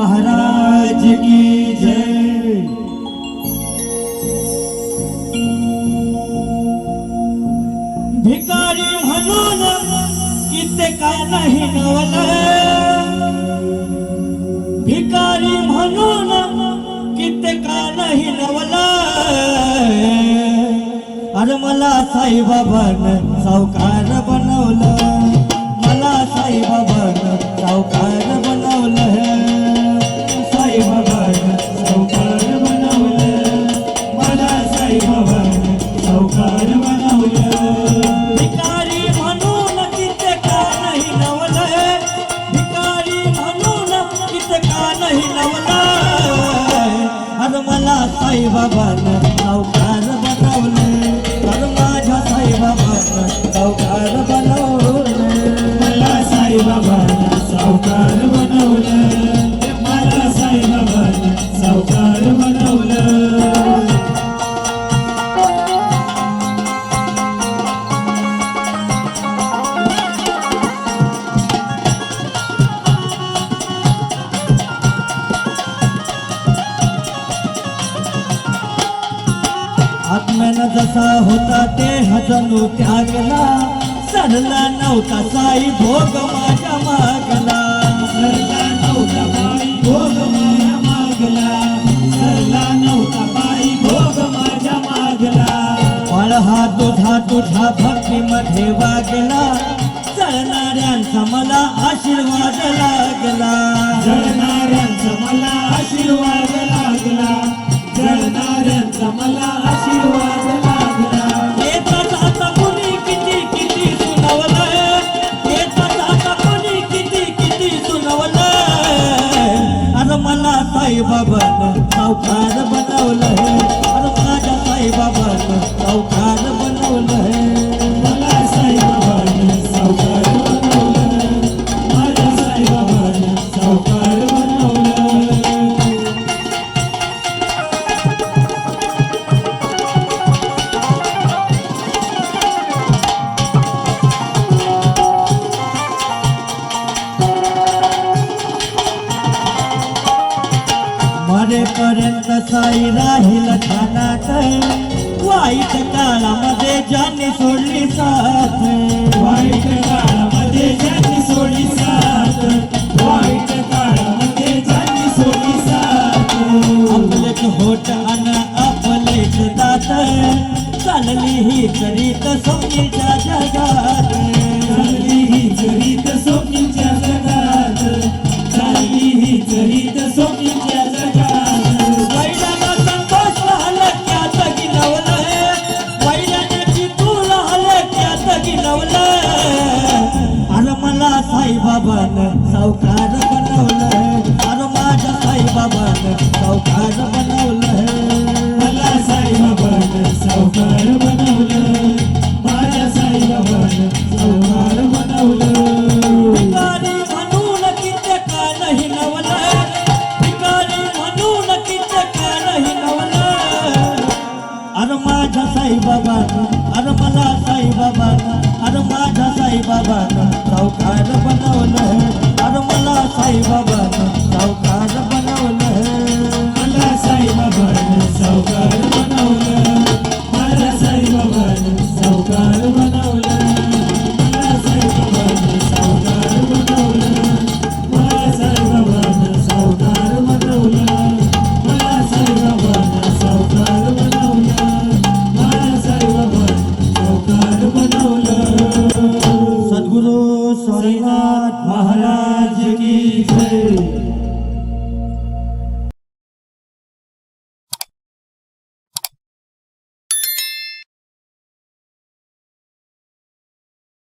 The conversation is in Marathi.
महाराज की जय। भिकारी म्हणून कित्येका नाही नवल भिकारी म्हणून कित्येका नाही नवल अरे मला साईबाबान सावकार मला साईबाबानं आत्म्यानं जसा होता ते हजनू त्यागला सरला नव्हता साई भोग माझ्या मागला. सरला नव्हता बाई भोग माझ्या मागला. सरला नव्हता बाई भोग माझ्या मागला. फळ हा तुझा तुझ्या भक्तीमध्ये वागला. चळणाऱ्यांचा मला आशीर्वाद लागला. जळणाऱ्यांचा मला आशीर्वाद लागला. साईबाबानं सावकार बनवलं अरे माझ्या साईबाबानं सावकार बनवलं मला मरेपर्यंत साई राहील ठाणात. वाईट काळामध्ये ज्यांनी सोडली साथ. वाईट काळामध्ये ज्यांनी सोडली साथ. वाईट काळामध्ये ज्यांनी सोडली साथ. आपलेच होट अन आपलेच दात चालली ही तरीत सोनीच्या जगात. साईबाबानं सावकार बनवलं अरे माझ्या साईबाबानं सावकार बनवलं मला साईबाबानं सावकार बनवलं माझ्या साईबाबानं सावकार बनवलं भिकारी म्हणून किती काल हिनवलं भिकारी म्हणून किती काल हिनवलं अरे माझ्या साईबाबानं अरे मला साईबाबानं अरे माझ्या साईबाबानं सावकार साईबाबानं